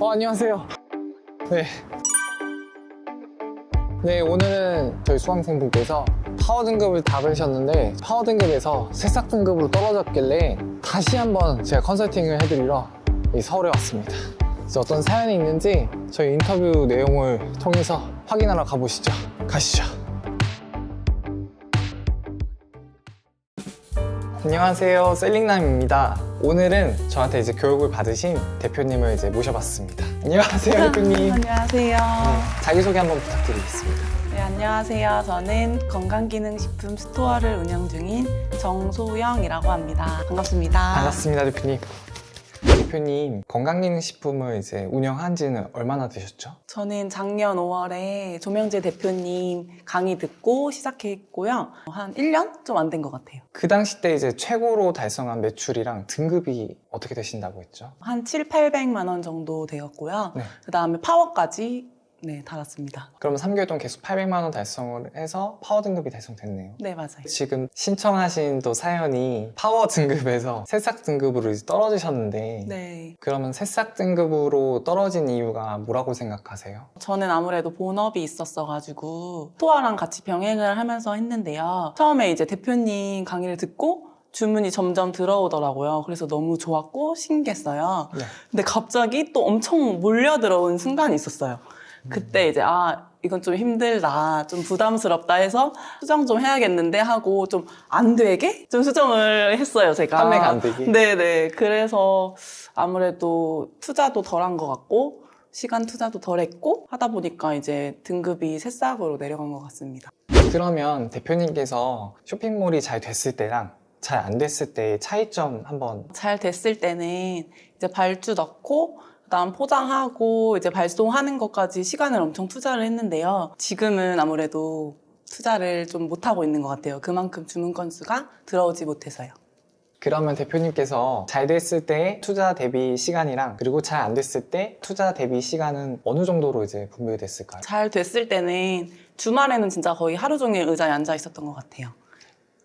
어, 안녕하세요. 네. 네, 오늘은 저희 수강생분께서 파워 등급을 다 받으셨는데 파워 등급에서 새싹 등급으로 떨어졌길래 다시 한번 제가 컨설팅을 해드리러 이 서울에 왔습니다. 그래서 어떤 사연이 있는지 저희 인터뷰 내용을 통해서 확인하러 가보시죠. 가시죠. 안녕하세요. 셀링남입니다. 오늘은 저한테 이제 교육을 받으신 대표님을 이제 모셔봤습니다. 안녕하세요, 대표님. 안녕하세요. 네, 자기소개 한번 부탁드리겠습니다. 네, 안녕하세요. 저는 건강기능식품 스토어를 운영 중인 정소영이라고 합니다. 반갑습니다. 반갑습니다, 대표님. 대표님, 건강기능식품을 이제 운영한 지는 얼마나 되셨죠? 저는 작년 5월에 조명재 대표님 강의 듣고 시작했고요. 한 1년 좀 안 된 것 같아요. 그 당시 때 이제 최고로 달성한 매출이랑 등급이 어떻게 되신다고 했죠? 한 7, 800만 원 정도 되었고요. 네. 그 다음에 파워까지 네, 달았습니다. 그럼 3개월 동안 계속 800만 원 달성을 해서 파워 등급이 달성됐네요. 네, 맞아요. 지금 신청하신 또 사연이 파워 등급에서 새싹 등급으로 이제 떨어지셨는데 네. 그러면 새싹 등급으로 떨어진 이유가 뭐라고 생각하세요? 저는 아무래도 본업이 있었어가지고 토아랑 같이 병행을 하면서 했는데요. 처음에 이제 대표님 강의를 듣고 주문이 점점 들어오더라고요. 그래서 너무 좋았고 신기했어요. 네. 근데 갑자기 또 엄청 몰려 들어온 순간이 있었어요. 그때 이제 아 이건 좀 힘들다, 좀 부담스럽다 해서 수정 좀 해야겠는데 하고 좀 안 되게 좀 수정을 했어요 제가. 판매가 안 되게? 네네. 그래서 아무래도 투자도 덜한 것 같고 시간 투자도 덜했고 하다 보니까 이제 등급이 새싹으로 내려간 것 같습니다. 그러면 대표님께서 쇼핑몰이 잘 됐을 때랑 잘 안 됐을 때의 차이점 한번 잘 됐을 때는 이제 발주 넣고 그다음 포장하고 이제 발송하는 것까지 시간을 엄청 투자를 했는데요. 지금은 아무래도 투자를 좀 못하고 있는 것 같아요. 그만큼 주문 건수가 들어오지 못해서요. 그러면 대표님께서 잘 됐을 때 투자 대비 시간이랑 그리고 잘 안 됐을 때 투자 대비 시간은 어느 정도로 이제 분배가 됐을까요? 잘 됐을 때는 주말에는 진짜 거의 하루 종일 의자에 앉아 있었던 것 같아요.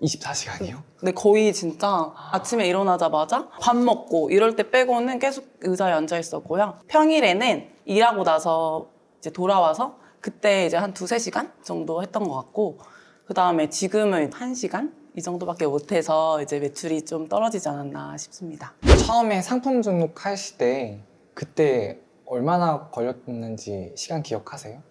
24시간이요? 근데 거의 진짜 아침에 일어나자마자 밥 먹고 이럴 때 빼고는 계속 의자에 앉아 있었고요. 평일에는 일하고 나서 이제 돌아와서 그때 이제 한 두세 시간 정도 했던 것 같고 그 다음에 지금은 한 시간 이 정도밖에 못해서 이제 매출이 좀 떨어지지 않았나 싶습니다. 처음에 상품 등록하실 때 그때 얼마나 걸렸는지 시간 기억하세요?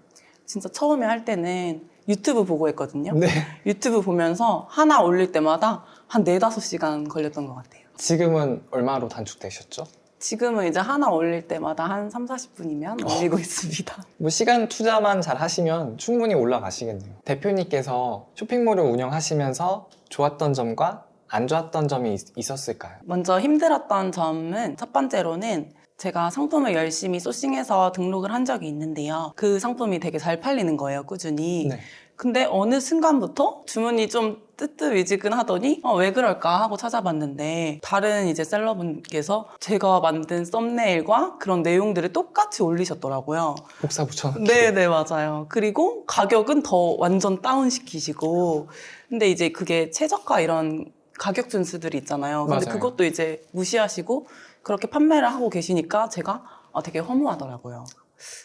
진짜 처음에 할 때는 유튜브 보고 했거든요. 네. 유튜브 보면서 하나 올릴 때마다 한 네다섯 시간 걸렸던 것 같아요. 지금은 얼마로 단축되셨죠? 지금은 이제 하나 올릴 때마다 한 3, 40분이면 올리고 있습니다. 뭐 시간 투자만 잘 하시면 충분히 올라가시겠네요. 대표님께서 쇼핑몰을 운영하시면서 좋았던 점과 안 좋았던 점이 있- 있었을까요? 먼저 힘들었던 점은 첫 번째로는 제가 상품을 열심히 소싱해서 등록을 한 적이 있는데요. 그 상품이 되게 잘 팔리는 거예요, 꾸준히. 네. 근데 어느 순간부터 주문이 좀 뜨뜻미지근하더니 어, 왜 그럴까 하고 찾아봤는데 다른 이제 셀러분께서 제가 만든 썸네일과 그런 내용들을 똑같이 올리셨더라고요. 복사 붙여넣기. 네, 네, 맞아요. 그리고 가격은 더 완전 다운 시키시고. 근데 이제 그게 최저가 이런 가격 준수들이 있잖아요. 근데 맞아요. 그것도 이제 무시하시고 그렇게 판매를 하고 계시니까 제가 아, 되게 허무하더라고요.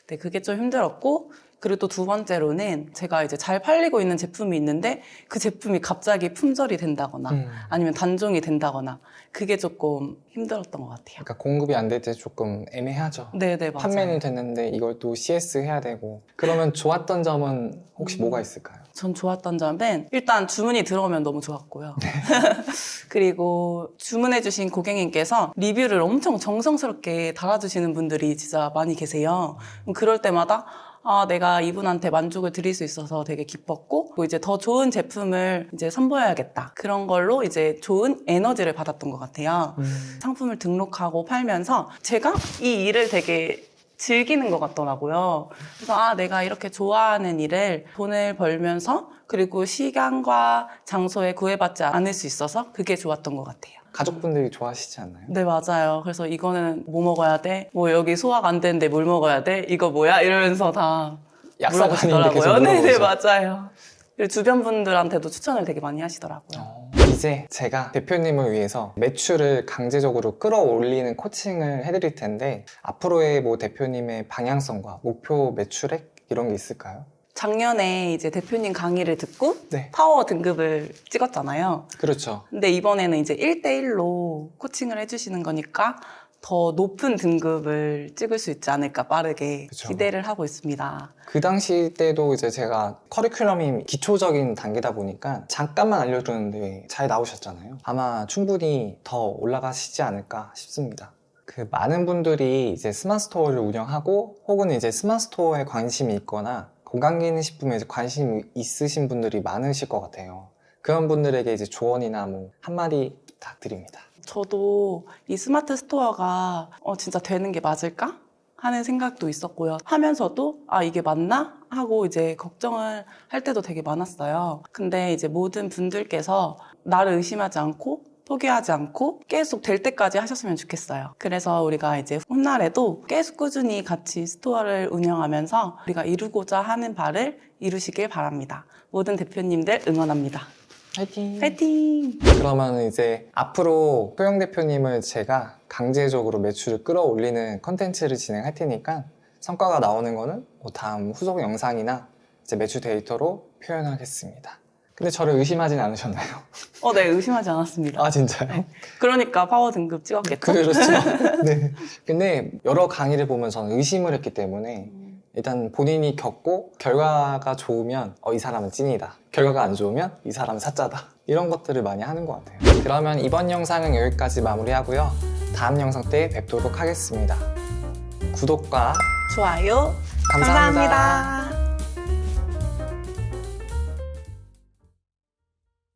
네, 그게 좀 힘들었고. 그리고 또 두 번째로는 제가 이제 잘 팔리고 있는 제품이 있는데 그 제품이 갑자기 품절이 된다거나 음. 아니면 단종이 된다거나 그게 조금 힘들었던 것 같아요. 그러니까 공급이 안 될 때 조금 애매하죠. 네, 네, 맞아요. 판매는 됐는데 이걸 또 CS 해야 되고 그러면 좋았던 점은 혹시 음. 뭐가 있을까요? 전 좋았던 점은 일단 주문이 들어오면 너무 좋았고요. 그리고 주문해주신 고객님께서 리뷰를 엄청 정성스럽게 달아주시는 분들이 진짜 많이 계세요. 그럴 때마다 아, 내가 이분한테 만족을 드릴 수 있어서 되게 기뻤고, 그리고 이제 더 좋은 제품을 이제 선보여야겠다. 그런 걸로 이제 좋은 에너지를 받았던 것 같아요. 상품을 등록하고 팔면서 제가 이 일을 되게 즐기는 것 같더라고요. 그래서 아 내가 이렇게 좋아하는 일을 돈을 벌면서 그리고 시간과 장소에 구애받지 않을 수 있어서 그게 좋았던 것 같아요. 가족분들이 좋아하시지 않나요? 네 맞아요. 그래서 이거는 뭐 먹어야 돼? 뭐 여기 소화가 안 되는데 뭘 먹어야 돼? 이거 뭐야? 이러면서 다 약사가 아닌데 계속 물어보시더라고요. 네네 물어보죠. 맞아요. 그리고 주변 분들한테도 추천을 되게 많이 하시더라고요. 어. 이제 제가 대표님을 위해서 매출을 강제적으로 끌어올리는 코칭을 해드릴 텐데 앞으로의 뭐 대표님의 방향성과 목표 매출액 이런 게 있을까요? 작년에 이제 대표님 강의를 듣고 네. 파워 등급을 찍었잖아요. 그렇죠. 근데 이번에는 이제 1대1로 코칭을 해주시는 거니까 더 높은 등급을 찍을 수 있지 않을까 빠르게 그쵸. 기대를 하고 있습니다. 그 당시 때도 이제 제가 커리큘럼이 기초적인 단계다 보니까 잠깐만 알려줬는데 잘 나오셨잖아요. 아마 충분히 더 올라가시지 않을까 싶습니다. 그 많은 분들이 이제 스마트 스토어를 운영하고 혹은 이제 스마트 스토어에 관심이 있거나 건강기능 식품에 이제 관심이 있으신 분들이 많으실 것 같아요. 그런 분들에게 이제 조언이나 뭐 한마디 부탁드립니다. 저도 이 스마트 스토어가 어, 진짜 되는 게 맞을까? 하는 생각도 있었고요. 하면서도 아, 이게 맞나? 하고 이제 걱정을 할 때도 되게 많았어요. 근데 이제 모든 분들께서 나를 의심하지 않고 포기하지 않고 계속 될 때까지 하셨으면 좋겠어요. 그래서 우리가 이제 훗날에도 계속 꾸준히 같이 스토어를 운영하면서 우리가 이루고자 하는 바를 이루시길 바랍니다. 모든 대표님들 응원합니다. 화이팅! 파이팅! 그러면 이제 앞으로 소영 대표님을 제가 강제적으로 매출을 끌어올리는 컨텐츠를 진행할 테니까 성과가 나오는 거는 뭐 다음 후속 영상이나 이제 매출 데이터로 표현하겠습니다. 근데 저를 의심하진 않으셨나요? 어, 네, 의심하지 않았습니다. 아 진짜요? 그러니까 파워 등급 찍었겠죠? 그렇죠. 네. 근데 여러 강의를 보면 저는 의심을 했기 때문에 일단 본인이 겪고 결과가 좋으면 어, 이 사람은 찐이다. 결과가 안 좋으면 이 사람은 사짜다. 이런 것들을 많이 하는 것 같아요. 그러면 이번 영상은 여기까지 마무리하고요. 다음 영상 때 뵙도록 하겠습니다. 구독과 좋아요. 감사합니다. 감사합니다.